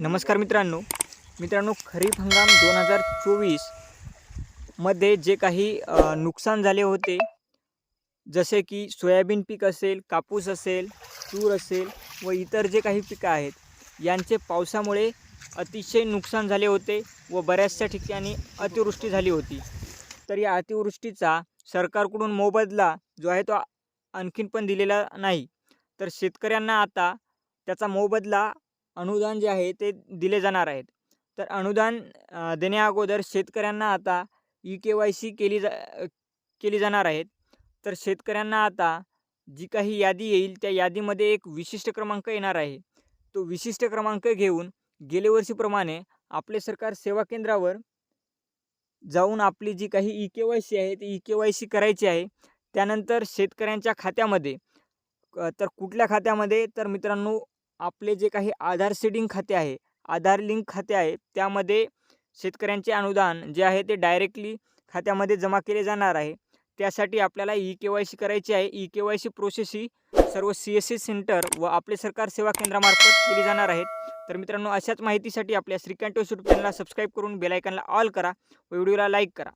नमस्कार मित्रांनो. मित्रांनो खरीप हंगाम दोन हजार चोवीसमध्ये जे काही नुकसान झाले होते जसे की सोयाबीन पीक असेल कापूस असेल तूर असेल व इतर जे काही पिकं आहेत यांचे पावसामुळे अतिशय नुकसान झाले होते व बऱ्याचशा ठिकाणी अतिवृष्टी झाली होती. तर या अतिवृष्टीचा सरकारकडून मोबदला जो आहे तो आणखीन पण दिलेला नाही. तर शेतकऱ्यांना आता त्याचा मोबदला अनुदान जे आहे ते दिले जाणार आहेत. तर अनुदान देण्याअगोदर शेतकऱ्यांना आता ई के वाय सी केली जा केली जाणार आहेत. तर शेतकऱ्यांना आता जी काही यादी येईल त्या यादीमध्ये एक विशिष्ट क्रमांक येणार आहे. तो विशिष्ट क्रमांक घेऊन गेल्या वर्षीप्रमाणे आपले सरकार सेवा केंद्रावर जाऊन आपली जी काही ई के वाय सी आहे ती ई के वाय सी करायची आहे. त्यानंतर शेतकऱ्यांच्या खात्यामध्ये तर कुठल्या खात्यामध्ये? तर मित्रांनो आपले जे काही आधार सीडिंग खाते आहे आधार लिंक खाते आहे त्यामध्ये शेतकऱ्यांचे अनुदान जे आहे ते डायरेक्टली खात्यामध्ये जमा केले जाणार आहे. त्यासाठी आपल्याला ई के वाय सी करायची आहे. E K Y C process ही सर्व सी एस सी सेंटर व आपले सरकार सेवा केंद्रामार्फत केली जाणार आहेत तर मित्रांनो अशाच माहितीसाठी आपल्या श्रीकांत यूट्यूब चॅनलला सबस्क्राईब करून बेलायकनला ऑल करा व व्हिडिओला लाईक करा.